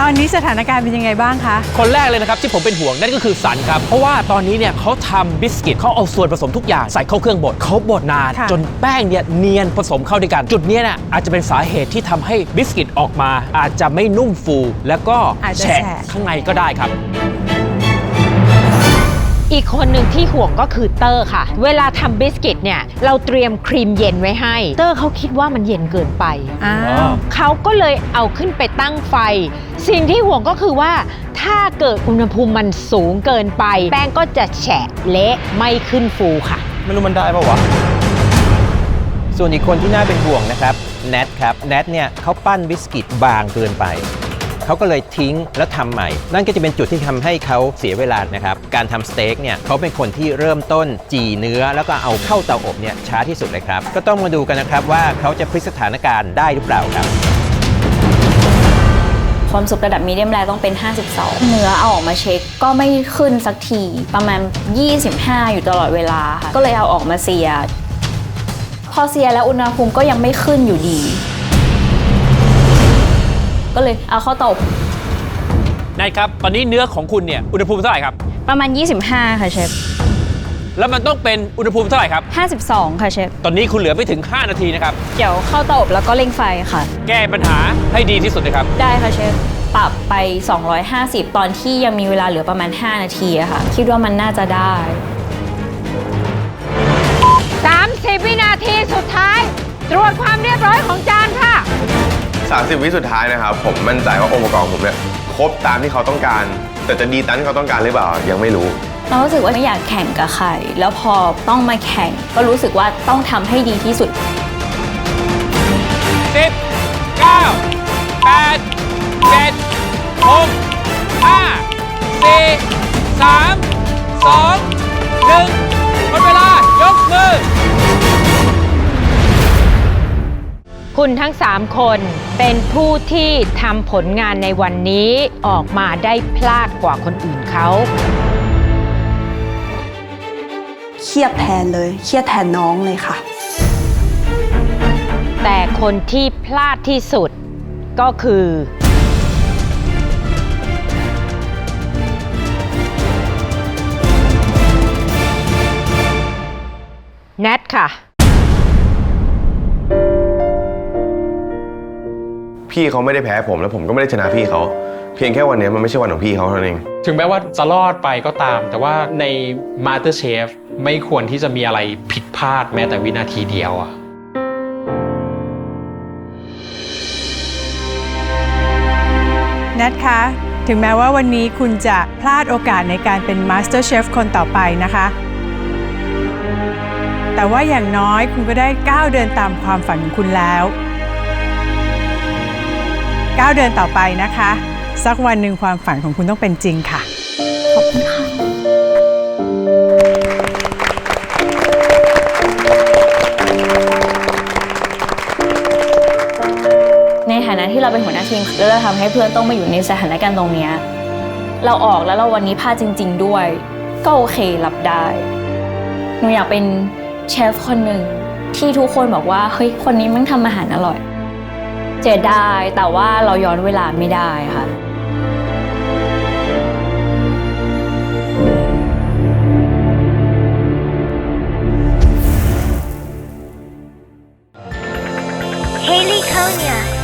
ตอนนี้สถานการณ์เป็นยังไงบ้างคะ คนแรกเลยนะครับที่ผมเป็นห่วงนั่นก็คือสันครับ เพราะว่าตอนนี้เนี่ยเขาทำบิสกิตเขาเอาส่วนผสมทุกอย่างใส่เข้าเครื่องบดเขาบดนาน ค่ะ จนแป้งเนี่ยเนียนผสมเข้าด้วยกัน จุดเนี้ยเนี่ยอาจจะเป็นสาเหตุที่ทำให้บิสกิตออกมา อาจจะไม่นุ่มฟู แล้วก็อาจจะแฉะ แฉะข้างในก็ได้ครับ อีกคนหนึ่งที่ห่วงก็คือเตอร์ค่ะ เวลาทำบิสกิตเนี่ย เราเตรียมครีมเย็นไว้ให้ เตอร์เขาคิดว่ามันเย็นเกินไป อ้าอ๋วอเขาก็เลยเอาขึ้นไปตั้งไฟ สิ่งที่ห่วงก็คือว่า ถ้าเกิดอุณหภูมิมันสูงเกินไป แป้งก็จะแฉะเละไม่ขึ้นฟูค่ะ ไม่รู้มันได้ปะวะ ส่วนอีกคนที่น่าเป็นห่วงนะครับ แนทครับ แนทเนี่ยเขาปั้นบิสกิตบางเกินไป เขาก็เลยทิ้งแล้วทำใหม่ นั่นก็จะเป็นจุดที่ทำให้เขาเสียเวลานะครับการทำสเต็กเนี่ยเขาเป็นคนที่เริ่มต้นจีเนื้อ แล้วก็เอาเข้าเตาอบเนี่ยช้าที่สุดเลยครับก็ต้องมาดูกันนะครับว่าเขาจะพลิกสถานการณ์ได้หรือเปล่าครับความสุกระดับมีเดียมแรต้องเป็น 52 เนื้อเอาออกมาเช็คก็ไม่ขึ้นสักทีประมาณ 25 อยู่ตลอดเวลาค่ะก็เลยเอาออกมาเสีย พอเสียแล้วอุณหภูมิก็ยังไม่ขึ้นอยู่ดี ก็เลยเอาเข้าเตาอบนายครับ ตอนนี้เนื้อของคุณเนี่ย อุณหภูมิเท่าไหร่ครับ ประมาณ 25 ค่ะเชฟ แล้วมันต้องเป็นอุณหภูมิเท่าไหร่ครับ 52 ค่ะเชฟ ตอนนี้คุณเหลือไม่ถึง 5 นาทีนะครับ เดี๋ยวเข้าเตาอบแล้วก็เร่งไฟค่ะ แก้ปัญหาให้ดีที่สุดเลยครับ ได้ค่ะเชฟ ปรับไป 250 ตอนที่ยังมีเวลาเหลือประมาณ 5 นาทีอะค่ะ คิดว่ามันน่าจะได้ 30 วินาทีสุดท้าย ตรวจความเรียบร้อยของจานค่ะ 30 วิสุดท้ายนะครับ ผมมั่นใจว่าองค์ประกอบของผมเนี่ยครบตามที่เขาต้องการ แต่จะดีตามที่เขาต้องการหรือเปล่ายังไม่รู้ เรารู้สึกว่าไม่อยากแข่งกับใคร แล้วพอต้องมาแข่ง ก็รู้สึกว่าต้องทำให้ดีที่สุด10 9 8 7 6 5 4 3 2 1หมดเว คุณทั้ง 3 คนเป็นผู้ที่ทำผลงานในวันนี้ออกมาได้พลาดกว่าคนอื่นเขาเครียดแทนเลยเครียดแทนน้องเลยค่ะ แต่คนที่พลาดที่สุดก็คือ แนทค่ะ พี่เขาไม่ได้แพ้ผมแล้วผมก็ไม่ได้ชนะพี่เขา เพียงแค่วันนี้มันไม่ใช่วันของพี่เขาเท่านั้นเอง ถึงแม้ว่าจะรอดไปก็ตาม แต่ว่าใน MasterChef ไม่ควรที่จะมีอะไรผิดพลาดแม้แต่วินาทีเดียวอะแนทคะ ถึงแม้ว่าวันนี้คุณจะพลาดโอกาสในการเป็น Master Chef คนต่อไปนะคะ แต่ว่าอย่างน้อยคุณก็ได้ก้าวเดินตามความฝันของคุณแล้ว ก้าวเดินต่อไปนะคะ สักวันหนึ่งความฝันของคุณต้องเป็นจริงค่ะ ขอบคุณค่ะ ในฐานะที่เราเป็นหัวหน้าทีมแล้วเราทำให้เพื่อนต้องมาอยู่ในสถานการณ์ตรงเนี้ยเราออกแล้วเราวันนี้พลาดจริง ๆ ด้วย ก็โอเครับได้หนูอยากเป็นเชฟคนหนึ่งที่ทุกคนบอกว่าเฮ้ยคนนี้มันทำอาหารอร่อย เจได้แต่ว่าเราย้อนเวลาไม่ได้ค่ะ Haley Konya.